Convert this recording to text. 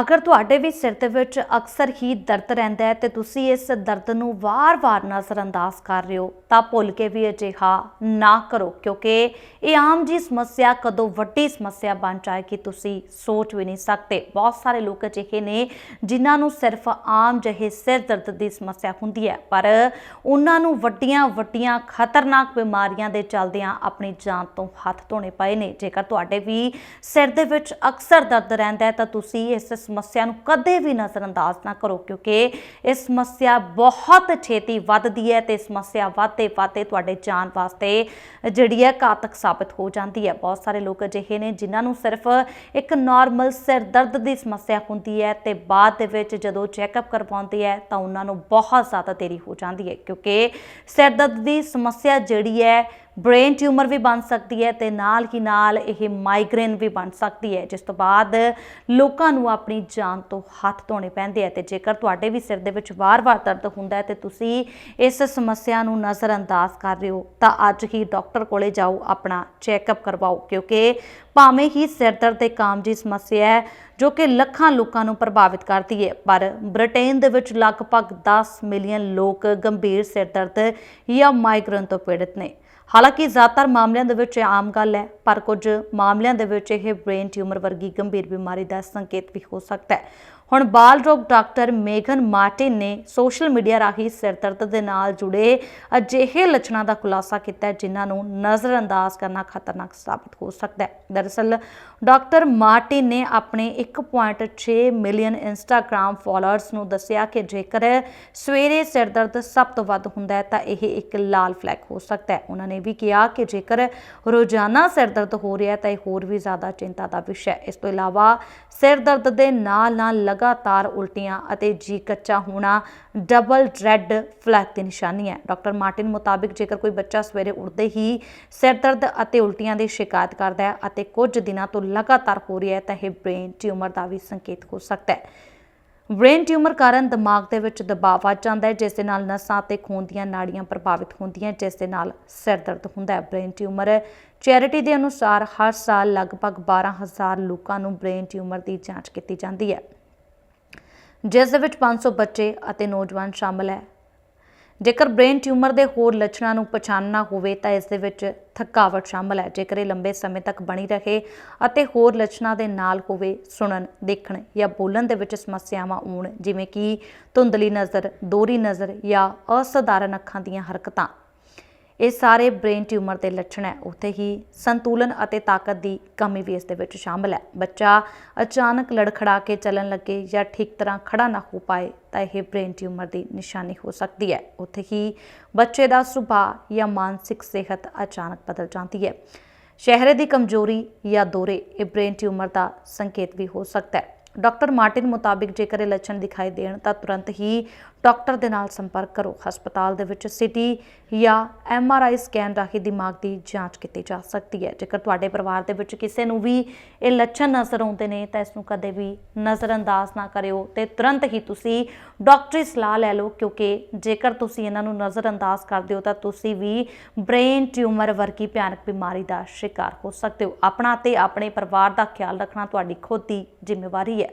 ਅਗਰ ਤੁਹਾਡੇ ਵੀ ਸਿਰ ਦੇ ਵਿੱਚ ਅਕਸਰ ਹੀ ਦਰਦ ਰਹਿੰਦਾ ਹੈ ਤੇ ਤੁਸੀਂ ਇਸ ਦਰਦ ਨੂੰ ਵਾਰ-ਵਾਰ ਨਜ਼ਰਅੰਦਾਜ਼ ਕਰ ਰਹੇ ਹੋ, ਤਾਂ ਭੁੱਲ ਕੇ ਵੀ ਅਜਿਹਾ ਨਾ ਕਰੋ, ਕਿਉਂਕਿ ਇਹ ਆਮ ਜੀ ਸਮੱਸਿਆ, ਕਦੋਂ ਵੱਡੀ ਸਮੱਸਿਆ ਬਣ ਜਾਏਗੀ ਤੁਸੀਂ ਸੋਚ ਵੀ ਨਹੀਂ ਸਕਦੇ। ਬਹੁਤ ਸਾਰੇ ਲੋਕ ਅਜਿਹੇ ਨੇ ਜਿਨ੍ਹਾਂ ਨੂੰ ਸਿਰਫ ਆਮ ਜਿਹੇ ਸਿਰ ਦਰਦ ਦੀ ਸਮੱਸਿਆ ਹੁੰਦੀ ਹੈ, ਪਰ ਉਹਨਾਂ ਨੂੰ ਵੱਡੀਆਂ-ਵੱਡੀਆਂ ਖਤਰਨਾਕ ਬਿਮਾਰੀਆਂ ਦੇ ਚਲਦਿਆਂ ਆਪਣੀ ਜਾਨ ਤੋਂ ਹੱਥ ਧੋਣੇ ਪਏ ਨੇ। ਜੇਕਰ ਤੁਹਾਡੇ ਵੀ ਸਿਰ ਦੇ ਵਿੱਚ ਅਕਸਰ ਦਰਦ ਰਹਿੰਦਾ ਹੈ, ਤਾਂ ਤੁਸੀਂ ਇਸ ਸਮੱਸਿਆ ਨੂੰ ਕਦੇ ਵੀ ਨਜ਼ਰਅੰਦਾਜ਼ ਨਾ ਕਰੋ, ਕਿਉਂਕਿ ਇਹ ਸਮੱਸਿਆ ਬਹੁਤ ਛੇਤੀ ਵੱਧਦੀ ਹੈ ਤੇ ਸਮੱਸਿਆ ਵੱਧਦੇ ਵੱਧਦੇ ਤੁਹਾਡੇ ਜਾਨ ਵਾਸਤੇ ਜਿਹੜੀ ਹੈ ਘਾਤਕ ਸਾਬਤ ਹੋ ਜਾਂਦੀ ਹੈ। ਬਹੁਤ ਸਾਰੇ ਲੋਕ ਅਜਿਹੇ ਨੇ ਜਿਨ੍ਹਾਂ ਨੂੰ ਸਿਰਫ ਇੱਕ ਨਾਰਮਲ ਸਿਰ ਦਰਦ ਦੀ ਸਮੱਸਿਆ ਹੁੰਦੀ ਹੈ ਤੇ ਬਾਅਦ ਦੇ ਵਿੱਚ ਜਦੋਂ ਚੈੱਕਅਪ ਕਰਵਾਉਂਦੇ ਹੈ ਤਾਂ ਉਹਨਾਂ ਨੂੰ ਬਹੁਤ ਜ਼ਿਆਦਾ ਦੇਰੀ ਹੋ ਜਾਂਦੀ ਹੈ, ਕਿਉਂਕਿ ਸਿਰ ਦਰਦ ਦੀ ਸਮੱਸਿਆ ਜਿਹੜੀ ਹੈ ਬ੍ਰੇਨ ਟਿਊਮਰ ਵੀ ਬਣ ਸਕਦੀ ਹੈ ਤੇ ਨਾਲ ਹੀ ਨਾਲ ਇਹ ਮਾਈਗ੍ਰੇਨ ਵੀ ਬਣ ਸਕਦੀ ਹੈ, ਜਿਸ ਤੋਂ ਬਾਅਦ ਲੋਕਾਂ ਨੂੰ ਆਪਣੀ ਜਾਨ ਤੋਂ ਹੱਥ ਧੋਣੇ ਪੈਂਦੇ ਆ ਤੇ ਜੇਕਰ ਤੁਹਾਡੇ ਵੀ ਸਿਰ ਦੇ ਵਿੱਚ ਵਾਰ-ਵਾਰ ਦਰਦ ਹੁੰਦਾ ਹੈ ਤੇ ਤੁਸੀਂ ਇਸ ਸਮੱਸਿਆ ਨੂੰ ਨਜ਼ਰਅੰਦਾਜ਼ ਕਰ ਰਹੇ ਹੋ, ਤਾਂ ਅੱਜ ਹੀ ਡਾਕਟਰ ਕੋਲੇ ਜਾਓ, ਆਪਣਾ ਚੈੱਕਅਪ ਕਰਵਾਓ, ਕਿਉਂਕਿ ਭਾਵੇਂ ਹੀ ਸਿਰ ਦਰਦ ਇੱਕ ਕਾਮ ਜੀ ਸਮੱਸਿਆ ਹੈ, ਜੋ ਕਿ ਲੱਖਾਂ ਲੋਕਾਂ ਨੂੰ ਪ੍ਰਭਾਵਿਤ ਕਰਦੀ ਹੈ, ਪਰ ਬ੍ਰਿਟੇਨ ਦੇ ਵਿੱਚ ਲਗਭਗ 10 ਮਿਲੀਅਨ ਲੋਕ ਗੰਭੀਰ ਸਿਰ ਦਰਦ ਜਾਂ ਮਾਈਗ੍ਰੇਨ ਤੋਂ ਪੀੜਤ ਨੇ। ਹਾਲਾਂਕਿ ਜ਼ਿਆਦਾਤਰ ਮਾਮਲਿਆਂ ਦੇ ਵਿੱਚ ਇਹ ਆਮ ਗੱਲ ਹੈ, ਪਰ ਕੁਝ ਮਾਮਲਿਆਂ ਦੇ ਵਿੱਚ ਇਹ ਬ੍ਰੇਨ ਟਿਊਮਰ ਵਰਗੀ ਗੰਭੀਰ ਬਿਮਾਰੀ ਦਾ ਸੰਕੇਤ ਵੀ ਹੋ ਸਕਦਾ ਹੈ। ਹੁਣ ਬਾਲ ਰੋਗ ਡਾਕਟਰ ਮੇਗਨ ਮਾਰਟਿਨ ਨੇ ਸੋਸ਼ਲ ਮੀਡੀਆ ਰਾਹੀਂ ਸਿਰ ਦਰਦ ਦੇ ਨਾਲ ਜੁੜੇ ਅਜਿਹੇ ਲੱਛਣਾਂ ਦਾ ਖੁਲਾਸਾ ਕੀਤਾ ਹੈ, ਜਿਨ੍ਹਾਂ ਨੂੰ ਨਜ਼ਰਅੰਦਾਜ਼ ਕਰਨਾ ਖਤਰਨਾਕ ਸਾਬਤ ਹੋ ਸਕਦਾ ਹੈ। ਦਰਅਸਲ, ਡਾਕਟਰ ਮਾਰਟਿਨ ਨੇ ਆਪਣੇ 1.6 ਮਿਲੀਅਨ ਇੰਸਟਾਗ੍ਰam ਫਾਲੋਅਰਸ ਨੂੰ ਦੱਸਿਆ ਕਿ ਜੇਕਰ ਸਵੇਰੇ ਸਿਰ ਦਰਦ ਸਭ ਤੋਂ ਵੱਧ ਹੁੰਦਾ ਹੈ, ਤਾਂ ਇਹ ਇੱਕ ਲਾਲ ਫਲੈਗ ਹੋ ਸਕਦਾ ਹੈ। ਉਹਨਾਂ ਨੇ ਵੀ ਕਿਹਾ ਕਿ ਜੇਕਰ ਰੋਜ਼ਾਨਾ ਸਿਰ ਦਰਦ ਹੋ ਰਿਹਾ ਹੈ, ਤਾਂ ਇਹ ਹੋਰ ਵੀ ਜ਼ਿਆਦਾ ਚਿੰਤਾ ਦਾ ਵਿਸ਼ਾ ਹੈ। ਇਸ ਤੋਂ ਇਲਾਵਾ ਸਿਰ ਦਰਦ ਦੇ ਨਾਲ ਨਾਲ ਲਗ ਲਗਾਤਾਰ ਉਲਟੀਆਂ ਅਤੇ ਜੀ ਕੱਚਾ ਹੋਣਾ ਡਬਲ ਰੈੱਡ ਫਲੈਗ ਦੀ ਨਿਸ਼ਾਨੀ ਹੈ। ਡਾਕਟਰ ਮਾਰਟਿਨ ਮੁਤਾਬਿਕ ਜੇਕਰ ਕੋਈ ਬੱਚਾ ਸਵੇਰੇ ਉੱਠਦੇ ਹੀ ਸਿਰ ਦਰਦ ਅਤੇ ਉਲਟੀਆਂ ਦੀ ਸ਼ਿਕਾਇਤ ਕਰਦਾ ਹੈ ਅਤੇ ਕੁਝ ਦਿਨਾਂ ਤੋਂ ਲਗਾਤਾਰ ਹੋ ਰਿਹਾ ਹੈ, ਤਾਂ ਇਹ ਬ੍ਰੇਨ ਟਿਊਮਰ ਦਾ ਵੀ ਸੰਕੇਤ ਹੋ ਸਕਦਾ ਹੈ। ਬ੍ਰੇਨ ਟਿਊਮਰ ਕਾਰਨ ਦਿਮਾਗ ਦੇ ਵਿੱਚ ਦਬਾਅ ਵੱਧ ਜਾਂਦਾ ਹੈ, ਜਿਸ ਦੇ ਨਾਲ ਨਸਾਂ ਤੇ ਖੂਨ ਦੀਆਂ ਨਾੜੀਆਂ ਪ੍ਰਭਾਵਿਤ ਹੁੰਦੀਆਂ ਜਿਸ ਦੇ ਨਾਲ ਸਿਰ ਦਰਦ ਹੁੰਦਾ ਹੈ। ਬ੍ਰੇਨ ਟਿਊਮਰ ਚੈਰਿਟੀ ਦੇ ਅਨੁਸਾਰ ਹਰ ਸਾਲ ਲਗਭਗ 12000 ਲੋਕਾਂ ਨੂੰ ਬ੍ਰੇਨ ਟਿਊਮਰ ਦੀ ਜਾਂਚ ਕੀਤੀ ਜਾਂਦੀ ਹੈ। ਜਿਸ ਦੇ ਵਿੱਚ 500 ਬੱਚੇ ਅਤੇ ਨੌਜਵਾਨ ਸ਼ਾਮਲ ਹੈ। ਜੇਕਰ ਬ੍ਰੇਨ ਟਿਊਮਰ ਦੇ ਹੋਰ ਲੱਛਣਾਂ ਨੂੰ ਪਛਾਣਨਾ ਹੋਵੇ, ਤਾਂ ਇਸ ਦੇ ਵਿੱਚ ਥਕਾਵਟ ਸ਼ਾਮਲ ਹੈ। ਜੇਕਰ ਇਹ ਲੰਬੇ ਸਮੇਂ ਤੱਕ ਬਣੀ ਰਹੇ ਅਤੇ ਹੋਰ ਲੱਛਣਾਂ ਦੇ ਨਾਲ ਹੋਵੇ, ਸੁਣਨ, ਦੇਖਣ ਜਾਂ ਬੋਲਣ ਦੇ ਵਿੱਚ ਸਮੱਸਿਆਵਾਂ ਆਉਣ, ਜਿਵੇਂ ਕਿ ਧੁੰਦਲੀ ਨਜ਼ਰ ਦੋਹਰੀ ਨਜ਼ਰ ਜਾਂ ਅਸਧਾਰਨ ਅੱਖਾਂ ਦੀਆਂ ਹਰਕਤਾਂ। ਇਹ ਸਾਰੇ ਬ੍ਰੇਨ ਟਿਊਮਰ ਦੇ ਲੱਛਣ ਹੈ। ਉੱਥੇ ਹੀ ਸੰਤੁਲਨ ਅਤੇ ਤਾਕਤ ਦੀ ਕਮੀ ਵੀ ਇਸ ਦੇ ਵਿੱਚ ਸ਼ਾਮਲ ਹੈ। ਬੱਚਾ ਅਚਾਨਕ ਲੜਖੜਾ ਕੇ ਚੱਲਣ ਲੱਗੇ ਜਾਂ ਠੀਕ ਤਰ੍ਹਾਂ ਖੜਾ ਨਾ ਹੋ ਪਾਏ ਤਾਂ ਇਹ ਬ੍ਰੇਨ ਟਿਊਮਰ ਦੀ ਨਿਸ਼ਾਨੀ ਹੋ ਸਕਦੀ ਹੈ। ਉੱਥੇ ਹੀ ਬੱਚੇ ਦਾ ਸੁਭਾਅ ਜਾਂ ਮਾਨਸਿਕ ਸਿਹਤ ਅਚਾਨਕ ਬਦਲ ਜਾਂਦੀ ਹੈ। ਚਿਹਰੇ ਦੀ ਕਮਜ਼ੋਰੀ ਜਾਂ ਦੋਰੇ ਇਹ ਬ੍ਰੇਨ ਟਿਊਮਰ ਦਾ ਸੰਕੇਤ ਵੀ ਹੋ ਸਕਦਾ ਹੈ। ਡਾਕਟਰ ਮਾਰਟਿਨ ਮੁਤਾਬਿਕ ਜੇਕਰ ਇਹ ਲੱਛਣ ਦਿਖਾਈ ਦੇਣ, ਤਾਂ ਤੁਰੰਤ ਹੀ ਡਾਕਟਰ ਦੇ ਨਾਲ ਸੰਪਰਕ ਕਰੋ। ਹਸਪਤਾਲ ਦੇ ਵਿੱਚ ਸਿਟੀ ਜਾਂ ਐੱਮ ਆਰ ਆਈ ਸਕੈਨ ਰਾਹੀਂ ਦਿਮਾਗ ਦੀ ਜਾਂਚ ਕੀਤੀ ਜਾ ਸਕਦੀ ਹੈ। ਜੇਕਰ ਤੁਹਾਡੇ ਪਰਿਵਾਰ ਦੇ ਵਿੱਚ ਕਿਸੇ ਨੂੰ ਵੀ ਇਹ ਲੱਛਣ ਨਜ਼ਰ ਆਉਂਦੇ ਨੇ, ਤਾਂ ਇਸ ਨੂੰ ਕਦੇ ਵੀ ਨਜ਼ਰਅੰਦਾਜ਼ ਨਾ ਕਰਿਓ ਤੇ ਤੁਰੰਤ ਹੀ ਤੁਸੀਂ ਡਾਕਟਰੀ ਸਲਾਹ ਲੈ ਲਓ, ਕਿਉਂਕਿ ਜੇਕਰ ਤੁਸੀਂ ਇਹਨਾਂ ਨੂੰ ਨਜ਼ਰਅੰਦਾਜ਼ ਕਰਦੇ ਹੋ, ਤਾਂ ਤੁਸੀਂ ਵੀ ਬ੍ਰੇਨ ਟਿਊਮਰ ਵਰਗੀ ਭਿਆਨਕ ਬਿਮਾਰੀ ਦਾ ਸ਼ਿਕਾਰ ਹੋ ਸਕਦੇ ਹੋ। ਆਪਣਾ ਤੇ ਆਪਣੇ ਪਰਿਵਾਰ ਦਾ ਖਿਆਲ ਰੱਖਣਾ ਤੁਹਾਡੀ ਖੁਦ ਦੀ ਜ਼ਿੰਮੇਵਾਰੀ ਹੈ।